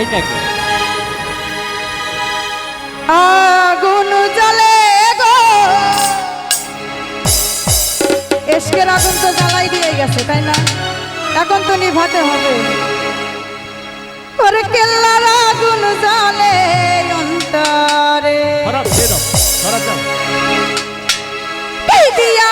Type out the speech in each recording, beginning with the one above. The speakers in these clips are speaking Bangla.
তাই নাকি আগুন জ্বলে গো। এসকের আগুন তো জ্বালাই দিয়ে গেছে তাই না? এখন তো নিভাতে হবে। ওরে কেল্লার আগুন জ্বলে অন্তরে। দিয়া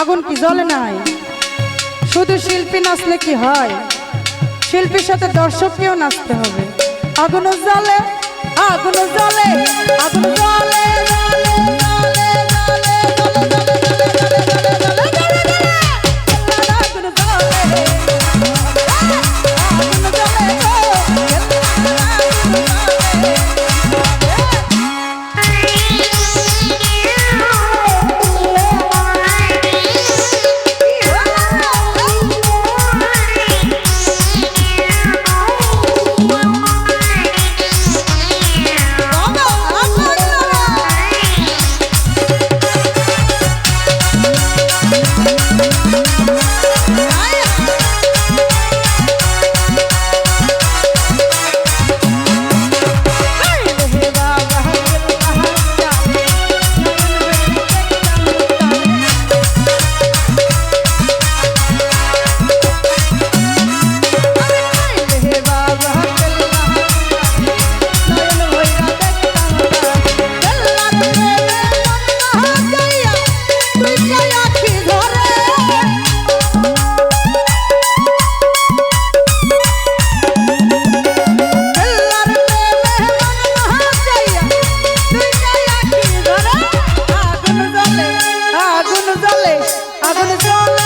আগুন কি জ্বলে নাই? শুধু শিল্পী নাচলে কি হয়? শিল্পীর সাথে দর্শককেও নাচতে হবে। আগুনও জ্বলে আগুনও জ্বলে আগুন জ্বলে। আগুন জ্বলে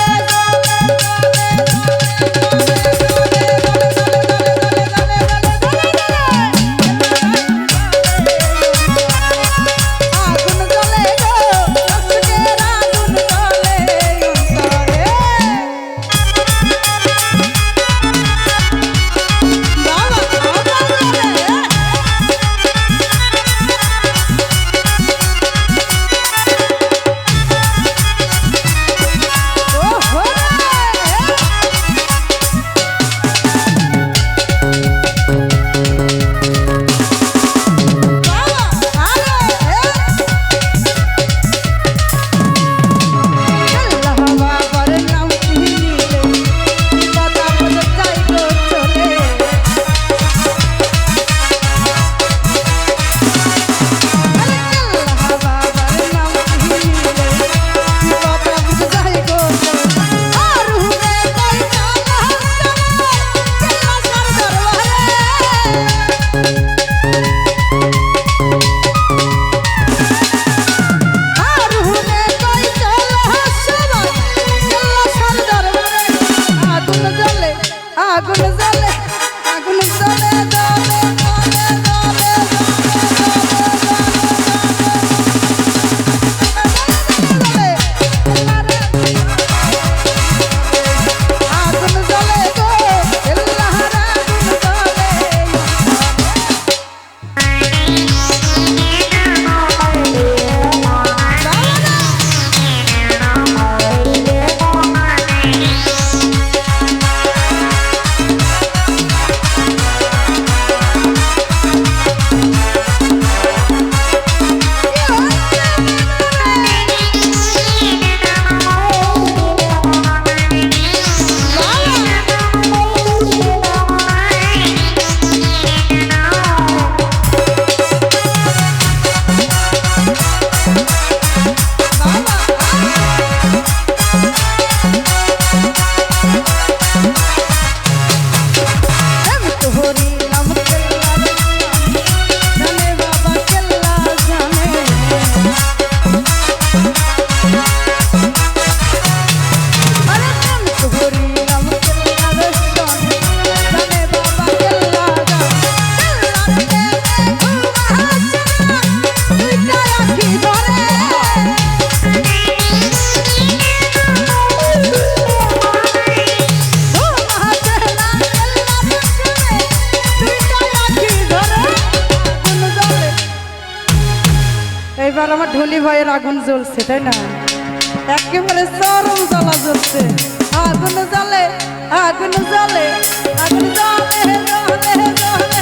এইবার আমার ঢলি ভাইয়ের আগুন জ্বলছে, তাই না? একেবারে চরম জ্বালা জ্বলছে। আগুন জ্বলে আগুন জ্বলে আগুন জ্বলে জ্বলে জ্বলে।